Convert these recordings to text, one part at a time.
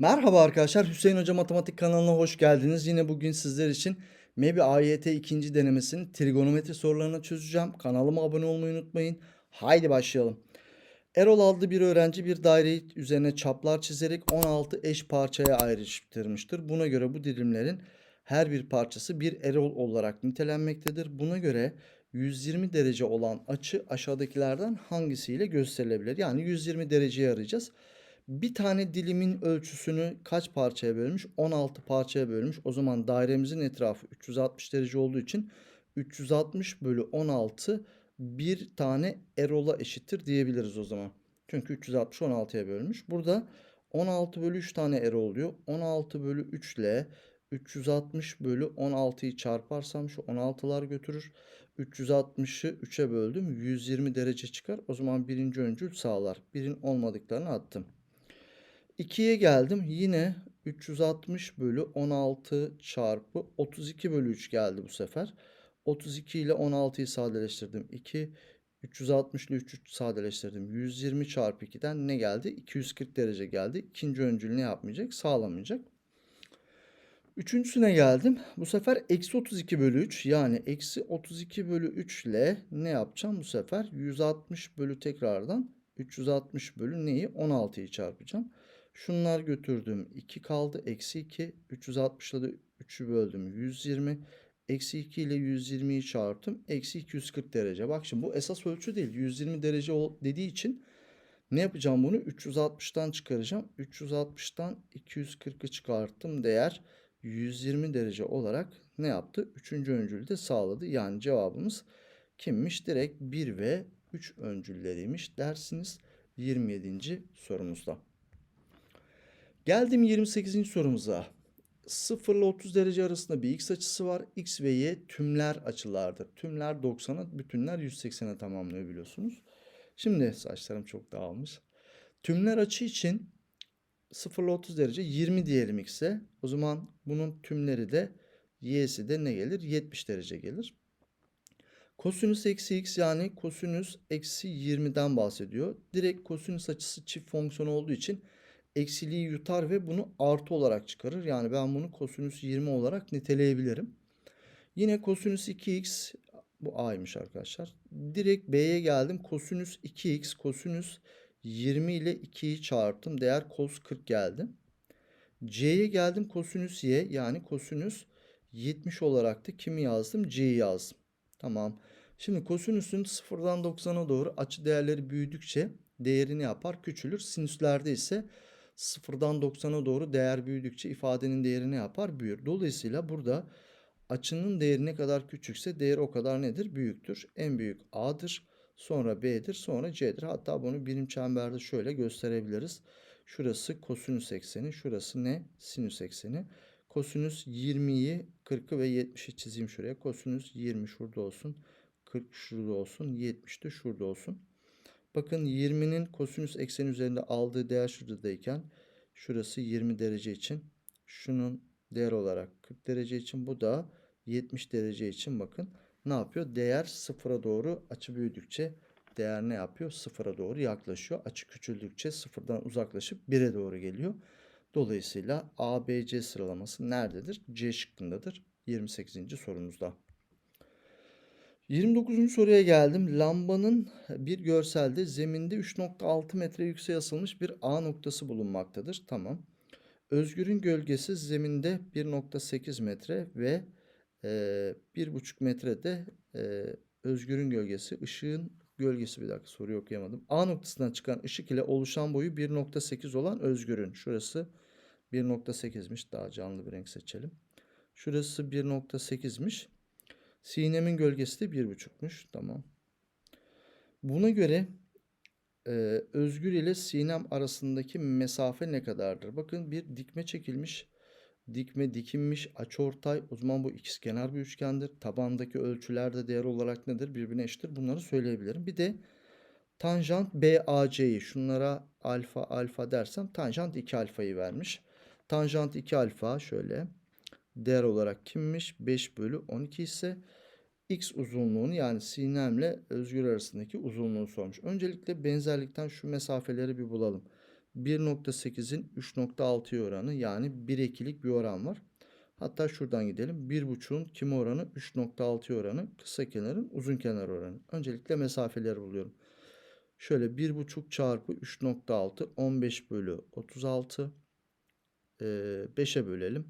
Merhaba arkadaşlar, Hüseyin Hoca Matematik kanalına hoş geldiniz. Yine bugün sizler için MEBI AYT ikinci denemesinin trigonometri sorularını çözeceğim. Kanalıma abone olmayı unutmayın. Haydi başlayalım. Erol adlı bir öğrenci bir daireyi üzerine çaplar çizerek 16 eş parçaya ayrıştırmıştır. Buna göre bu dilimlerin her bir parçası bir Erol olarak nitelenmektedir. Buna göre 120 derece olan açı aşağıdakilerden hangisiyle gösterilebilir? Yani 120 dereceyi arayacağız. Bir tane dilimin ölçüsünü kaç parçaya bölmüş? 16 parçaya bölmüş. O zaman dairemizin etrafı 360 derece olduğu için 360 bölü 16 bir tane erola eşittir diyebiliriz o zaman. Çünkü 360 16'ya bölmüş. Burada 16 bölü 3 tane erol oluyor. 16 bölü 3 ile 360 bölü 16'yı çarparsam şu 16'lar götürür. 360'ı 3'e böldüm. 120 derece çıkar. O zaman birinci öncül sağlar. Birin olmadıklarını attım. 2'ye geldim. Yine 360 bölü 16 çarpı 32 bölü 3 geldi bu sefer. 32 ile 16'yı sadeleştirdim. 2, 360 ile 3'ü sadeleştirdim. 120 çarpı 2'den ne geldi? 240 derece geldi. İkinci öncül ne yapmayacak? Sağlamayacak. Üçüncüsüne geldim. Bu sefer eksi 32 bölü 3 yani eksi 32 bölü 3 ile ne yapacağım bu sefer? 160 bölü tekrardan 360 bölü neyi? 16'yı çarpacağım. Şunlar götürdüm. 2 kaldı. Eksi 2. 360 ile de 3'ü böldüm. 120. Eksi 2 ile 120'yi çarptım. Eksi 240 derece. Bak şimdi bu esas ölçü değil. 120 derece dediği için ne yapacağım bunu? 360'tan çıkaracağım. 360'tan 240'ı çıkarttım. Değer 120 derece olarak ne yaptı? Üçüncü öncülü de sağladı. Yani cevabımız kimmiş? Direkt 1 ve 3 öncülleriymiş dersiniz 27. sorumuzda. Geldim 28. sorumuza. 0 ile 30 derece arasında bir x açısı var. X ve y tümler açılardır. Tümler 90'a, bütünler 180'e tamamlıyor biliyorsunuz. Şimdi saçlarım çok dağılmış. Tümler açı için 0 ile 30 derece 20 diyelim x'e. O zaman bunun tümleri de y'si de ne gelir? 70 derece gelir. Kosinüs eksi x yani kosinüs eksi 20'den bahsediyor. Direkt kosinüs açısı çift fonksiyon olduğu için eksiliği yutar ve bunu artı olarak çıkarır. Yani ben bunu kosinüs 20 olarak niteleyebilirim. Yine kosinüs 2x bu a'ymış arkadaşlar. Direkt b'ye geldim. Kosinüs 2x kosinüs 20 ile 2'yi çarptım. Değer kos 40 geldi. C'ye geldim kosinüs y yani kosinüs 70 olarak da kimi yazdım? C'yi yazdım. Tamam. Şimdi kosinüsün 0'dan 90'a doğru açı değerleri büyüdükçe değerini yapar? Küçülür. Sinüslerde ise 0'dan 90'a doğru değer büyüdükçe ifadenin değeri ne yapar? Büyür. Dolayısıyla burada açının değeri ne kadar küçükse değeri o kadar nedir? Büyüktür. En büyük A'dır. Sonra B'dir. Sonra C'dir. Hatta bunu birim çemberde şöyle gösterebiliriz. Şurası kosinüs ekseni. Şurası ne? Sinüs ekseni. Kosinüs 20'yi, 40'ı ve 70'i çizeyim şuraya. Kosinüs 20 şurada olsun. 40 şurada olsun. 70 de şurada olsun. Bakın 20'nin kosinüs ekseni üzerinde aldığı değer şuradayken şurası 20 derece için. Şunun değer olarak 40 derece için bu da 70 derece için bakın ne yapıyor? Değer sıfıra doğru açı büyüdükçe değer ne yapıyor? Sıfıra doğru yaklaşıyor. Açı küçüldükçe sıfırdan uzaklaşıp 1'e doğru geliyor. Dolayısıyla A, B, C sıralaması nerededir? C şıkkındadır. 28. sorumuzda. 29. soruya geldim. Lambanın bir görselde zeminde 3.6 metre yükseğe asılmış bir A noktası bulunmaktadır. Tamam. Özgür'ün gölgesi zeminde 1.8 metre ve e, 1.5 metrede e, Özgür'ün gölgesi, ışığın gölgesi bir dakika soruyu okuyamadım. A noktasından çıkan ışık ile oluşan boyu 1.8 olan Özgür'ün. Şurası 1.8'miş. Daha canlı bir renk seçelim. Şurası 1.8'miş. Sinem'in gölgesi de 1.5'muş. Tamam. Buna göre e, Özgür ile Sinem arasındaki mesafe ne kadardır? Bakın bir dikme çekilmiş. Dikme dikinmiş açıortay. O zaman bu ikizkenar bir üçgendir. Tabandaki ölçüler de değer olarak nedir? Birbirine eşittir. Bunları söyleyebilirim. Bir de tanjant BAC'yi şunlara alfa alfa dersem tanjant 2 alfayı vermiş. Tanjant 2 alfa şöyle değer olarak kimmiş? 5 bölü 12 ise x uzunluğunu yani Sinem ile Özgür arasındaki uzunluğu sormuş. Öncelikle benzerlikten şu mesafeleri bir bulalım. 1.8'in 3.6'ya oranı yani 1'e bir oran var. Hatta şuradan gidelim. 1.5'un kime oranı? 3.6'ya oranı. Kısa kenarın uzun kenar oranı. Öncelikle mesafeleri buluyorum. Şöyle 1.5 çarpı 3.6 15 bölü 36 ee, 5'e bölelim.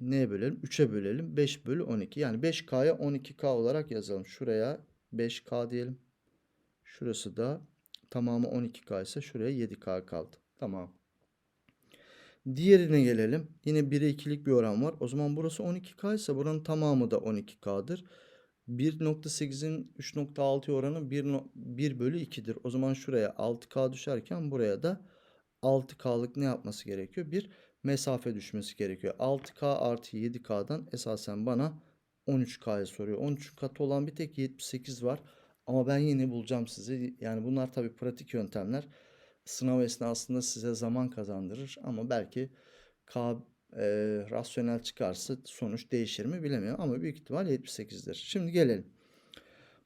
Neye bölelim? 3'e bölelim. 5 bölü 12. Yani 5K'ya 12K olarak yazalım. Şuraya 5K diyelim. Şurası da tamamı 12K ise şuraya 7K kaldı. Tamam. Diğerine gelelim. Yine 1'e 2'lik bir oran var. O zaman burası 12K ise buranın tamamı da 12K'dır. 1.8'in 3.6 oranı 1, 1 bölü 2'dir. O zaman şuraya 6K düşerken buraya da 6K'lık ne yapması gerekiyor? Bir mesafe düşmesi gerekiyor. 6K artı 7K'dan esasen bana 13K'yı soruyor. 13 katı olan bir tek 78 var. Ama ben yine bulacağım sizi. Yani bunlar tabii pratik yöntemler. Sınav esnasında size zaman kazandırır. Ama belki K e, rasyonel çıkarsa sonuç değişir mi bilemiyorum. Ama büyük ihtimal 78'dir. Şimdi gelelim.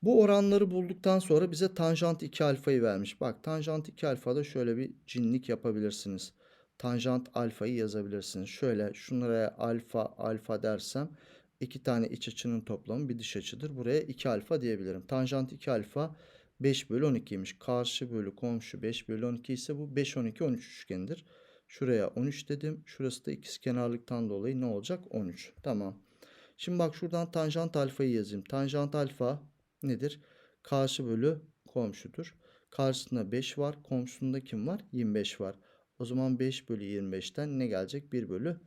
Bu oranları bulduktan sonra bize tanjant 2 alfayı vermiş. Bak tanjant 2 alfada şöyle bir cinlik yapabilirsiniz. Tanjant alfayı yazabilirsiniz. Şöyle şunlara alfa alfa dersem iki tane iç açının toplamı bir dış açıdır. Buraya 2 alfa diyebilirim. Tanjant 2 alfa 5 bölü 12'ymiş. Karşı bölü komşu 5 bölü 12 ise bu 5 12 13 üçgenidir. Şuraya 13 dedim. Şurası da ikizkenarlıktan dolayı ne olacak? 13. Tamam. Şimdi bak şuradan tanjant alfayı yazayım. Tanjant alfa nedir? Karşı bölü komşudur. Karşısında 5 var. Komşusunda kim var? 25 var. O zaman 5 bölü 25'ten ne gelecek? 1 bölü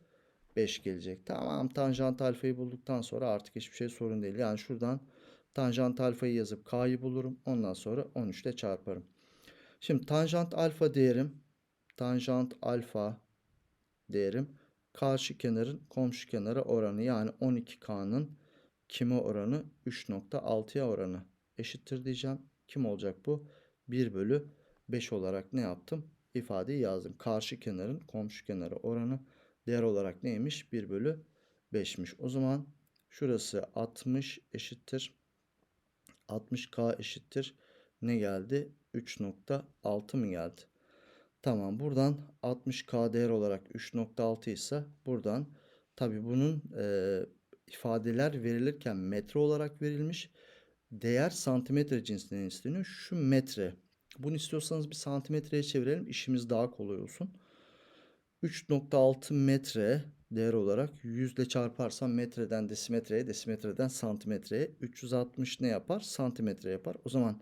5 gelecek. Tamam tanjant alfayı bulduktan sonra artık hiçbir şey sorun değil. Yani şuradan tanjant alfayı yazıp k'yı bulurum. Ondan sonra 13 ile çarparım. Şimdi tanjant alfa değerim tanjant alfa değerim karşı kenarın komşu kenara oranı yani 12k'nın kime oranı 3.6'ya oranı eşittir diyeceğim. Kim olacak bu? 1 bölü 5 olarak ne yaptım? İfadeyi yazdım. Karşı kenarın komşu kenarı oranı değer olarak neymiş? 1 bölü 5'miş. O zaman şurası 60 eşittir. 60k eşittir. Ne geldi? 3.6 mı geldi? Tamam buradan 60k değer olarak 3.6 ise buradan tabi bunun e, ifadeler verilirken metre olarak verilmiş. Değer santimetre cinsinden isteniyor. Şu metre bunu istiyorsanız bir santimetreye çevirelim. İşimiz daha kolay olsun. 3.6 metre değer olarak 100 ile çarparsam metreden desimetreye, desimetreden santimetreye 360 ne yapar? Santimetre yapar. O zaman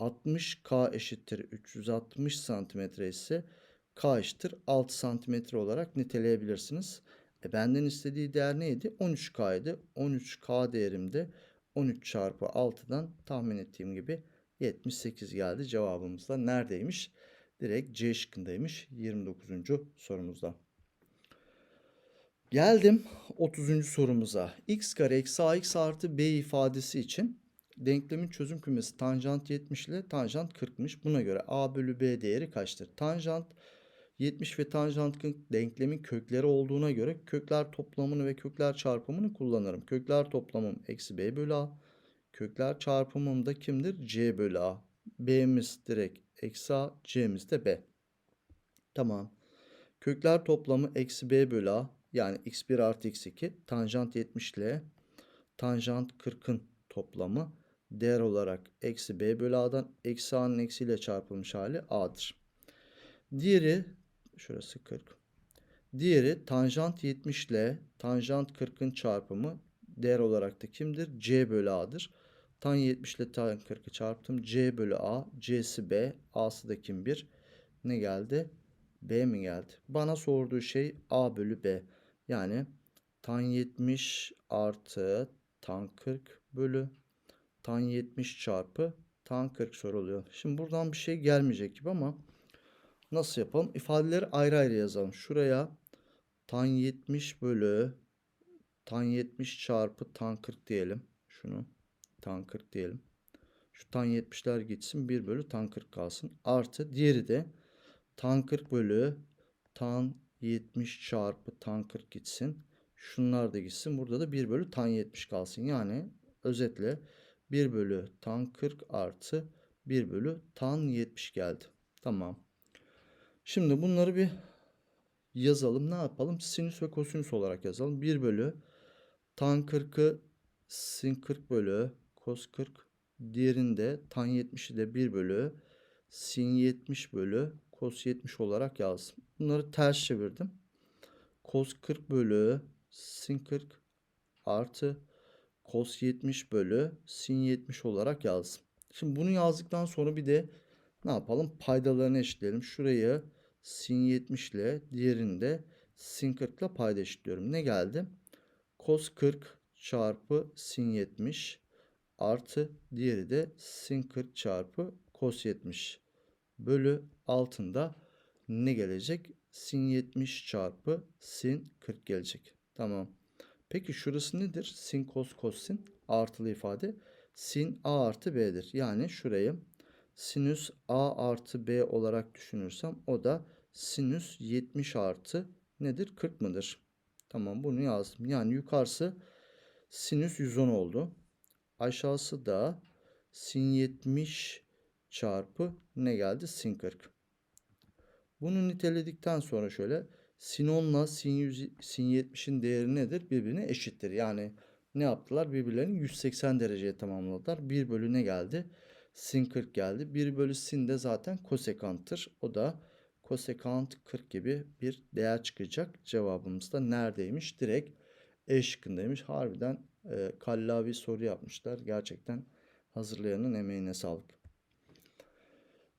60K eşittir 360 santimetre ise K eşittir 6 santimetre olarak niteleyebilirsiniz. E benden istediği değer neydi? 13K idi. 13K değerimde 13 çarpı 6'dan tahmin ettiğim gibi 78 geldi cevabımız da neredeymiş? Direkt C şıkkındaymış 29. sorumuzda. Geldim 30. sorumuza. x kare eksi ax artı b ifadesi için denklemin çözüm kümesi tanjant 70 ile tanjant 40'mış. Buna göre a bölü b değeri kaçtır? Tanjant 70 ve tanjant 40 denklemin kökleri olduğuna göre kökler toplamını ve kökler çarpımını kullanırım. Kökler toplamım eksi b bölü a. Kökler çarpımında kimdir? C bölü A. B'miz direkt eksi A. C'miz de B. Tamam. Kökler toplamı eksi B bölü A. Yani x1 artı x2. Tanjant 70 ile tanjant 40'ın toplamı değer olarak eksi B bölü A'dan eksi A'nın eksiyle çarpılmış hali A'dır. Diğeri şurası 40. Diğeri tanjant 70 ile tanjant 40'ın çarpımı değer olarak da kimdir? C bölü A'dır. Tan 70 ile tan 40'ı çarptım. C bölü A. C'si B. A'sı da kim 1. Ne geldi? B mi geldi? Bana sorduğu şey A bölü B. Yani tan 70 artı tan 40 bölü tan 70 çarpı tan 40 soruluyor. Şimdi buradan bir şey gelmeyecek gibi ama nasıl yapalım? İfadeleri ayrı ayrı yazalım. Şuraya tan 70 bölü tan 70 çarpı tan 40 diyelim. Şunu tan 40 diyelim. Şu tan 70'ler gitsin. 1 bölü tan 40 kalsın. Artı diğeri de tan 40 bölü tan 70 çarpı tan 40 gitsin. Şunlar da gitsin. Burada da 1 bölü tan 70 kalsın. Yani özetle 1 bölü tan 40 artı 1 bölü tan 70 geldi. Tamam. Şimdi bunları bir yazalım. Ne yapalım? Sinüs ve kosinüs olarak yazalım. 1 bölü tan 40'ı sin 40 bölü kos 40. Diğerinde tan 70'i de 1 bölü sin 70 bölü kos 70 olarak yazdım. Bunları ters çevirdim. Kos 40 bölü sin 40 artı kos 70 bölü sin 70 olarak yazdım. Şimdi bunu yazdıktan sonra bir de ne yapalım? Paydalarını eşitleyelim. Şurayı sin 70 ile diğerini de sin 40 ile payda eşitliyorum. Ne geldi? Kos 40 çarpı sin 70 artı diğeri de sin 40 çarpı kos 70 bölü altında ne gelecek? Sin 70 çarpı sin 40 gelecek. Tamam. Peki şurası nedir? Sin kos kosin artılı ifade. Sin a artı b'dir. Yani şurayı sinüs a artı b olarak düşünürsem o da sinüs 70 artı nedir? 40 mıdır? Tamam bunu yazdım. Yani yukarısı sinüs 110 oldu. Aşağısı da sin 70 çarpı ne geldi? Sin 40. Bunu niteledikten sonra şöyle sin 10 ile sin, 100, sin 70'in değeri nedir? Birbirine eşittir. Yani ne yaptılar? Birbirlerini 180 dereceye tamamladılar. 1 bölü ne geldi? Sin 40 geldi. 1 bölü sin de zaten kosekanttır. O da kosekant 40 gibi bir değer çıkacak. Cevabımız da neredeymiş? Direkt E şıkkındaymış. Harbiden e, kallavi soru yapmışlar. Gerçekten hazırlayanın emeğine sağlık.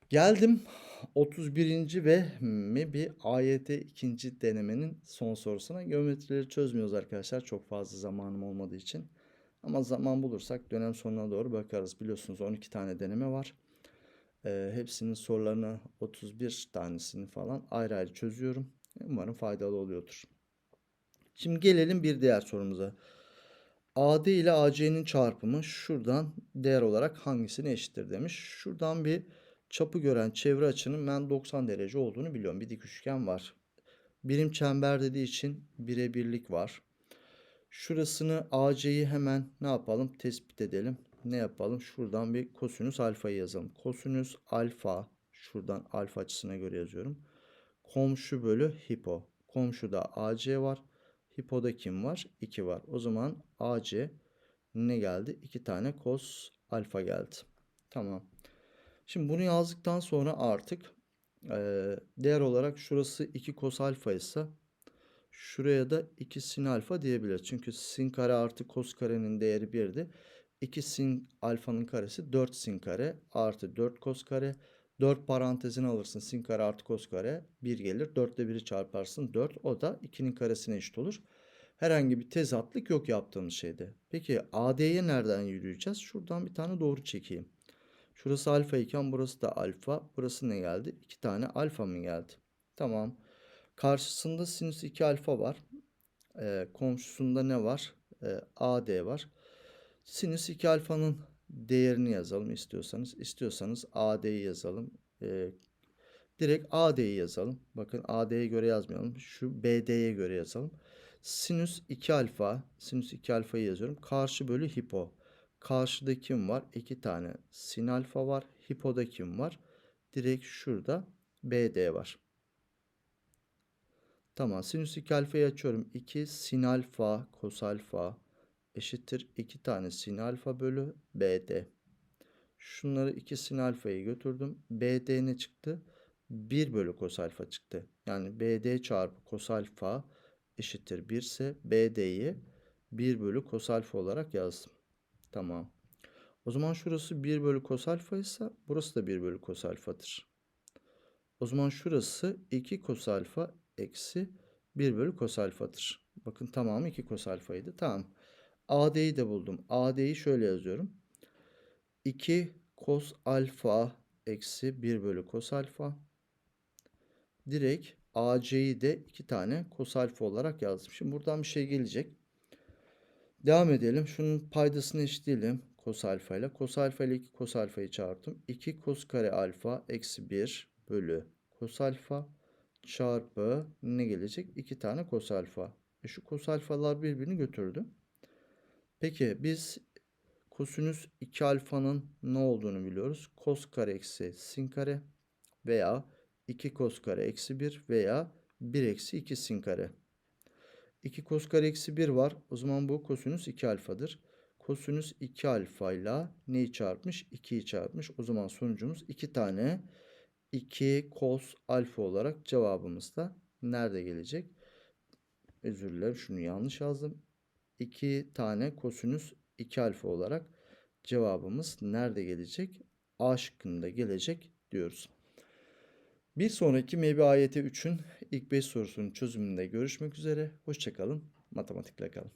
Geldim 31. ve bir AYT ikinci denemenin son sorusuna. Geometrileri çözmüyoruz arkadaşlar çok fazla zamanım olmadığı için. Ama zaman bulursak dönem sonuna doğru bakarız. Biliyorsunuz 12 tane deneme var. E, hepsinin sorularını 31 tanesini falan ayrı ayrı çözüyorum. Umarım faydalı oluyordur. Şimdi gelelim bir diğer sorumuza. AD ile AC'nin çarpımı şuradan değer olarak hangisine eşittir demiş. Şuradan bir çapı gören çevre açının ben 90 derece olduğunu biliyorum. Bir dik üçgen var. Birim çember dediği için birebirlik var. Şurasını AC'yi hemen ne yapalım? Tespit edelim. Ne yapalım? Şuradan bir kosinüs alfayı yazalım. Kosinüs alfa şuradan alfa açısına göre yazıyorum. Komşu bölü hipo. Komşuda AC var. Hipoda kim var? 2 var. O zaman AC ne geldi? 2 tane kos alfa geldi. Tamam. Şimdi bunu yazdıktan sonra artık e, değer olarak şurası 2 kos alfa ise şuraya da 2 sin alfa diyebiliriz. Çünkü sin kare artı kos karenin değeri 1'di. 2 sin alfanın karesi 4 sin kare artı 4 kos kare. 4 parantezini alırsın. Sin kare artı kos kare 1 gelir. 4 ile 1'i çarparsın 4. O da 2'nin karesine eşit olur. Herhangi bir tezatlık yok yaptığımız şeyde. Peki AD'ye nereden yürüyeceğiz? Şuradan bir tane doğru çekeyim. Şurası alfa iken burası da alfa. Burası ne geldi? 2 tane alfa mı geldi? Tamam. Karşısında sinüs 2 alfa var. Ee, komşusunda ne var? Ee, AD var. Sinüs 2 alfanın değerini yazalım istiyorsanız. İstiyorsanız AD'yi yazalım. Ee, direkt AD'yi yazalım. Bakın AD'ye göre yazmayalım. Şu BD'ye göre yazalım. Sinüs 2 alfa. Sinüs 2 alfayı yazıyorum. Karşı bölü hipo. Karşıda kim var? 2 tane sin alfa var. Hipoda kim var? Direkt şurada BD var. Tamam. Sinüs 2 alfayı açıyorum. 2 sin alfa kos alfa eşittir 2 tane sin alfa bölü BD. Şunları 2 sin alfayı götürdüm. BD ne çıktı? 1 bölü kos alfa çıktı. Yani BD çarpı kos alfa eşittir 1 ise BD'yi 1 bölü kos alfa olarak yazdım. Tamam. O zaman şurası 1 bölü kos alfa ise burası da 1 bölü kos alfadır. O zaman şurası 2 kos alfa eksi 1 bölü kos alfadır. Bakın tamamı 2 kos alfaydı. Tamam. AD'yi de buldum. AD'yi şöyle yazıyorum. 2 kos alfa eksi 1 bölü kos alfa. Direkt AC'yi de 2 tane kos alfa olarak yazdım. Şimdi buradan bir şey gelecek. Devam edelim. Şunun paydasını eşitleyelim. Kos alfa ile. Kos alfa ile 2 kos alfayı çarptım. 2 kos kare alfa eksi 1 bölü kos alfa çarpı ne gelecek? 2 tane kos alfa. E şu kos alfalar birbirini götürdü. Peki biz kosinüs 2 alfanın ne olduğunu biliyoruz. Kos kare eksi sin kare veya 2 kos kare eksi 1 veya 1 eksi 2 sin kare. 2 kos kare eksi 1 var. O zaman bu kosinüs 2 alfadır. Kosinüs 2 alfa ile neyi çarpmış? 2'yi çarpmış. O zaman sonucumuz 2 tane 2 kos alfa olarak cevabımız da nerede gelecek? Özür dilerim şunu yanlış yazdım. 2 tane kosinüs 2 alfa olarak cevabımız nerede gelecek? A şıkkında gelecek diyoruz. Bir sonraki MEB AYT 3'ün ilk 5 sorusunun çözümünde görüşmek üzere. Hoşçakalın. Matematikle kalın.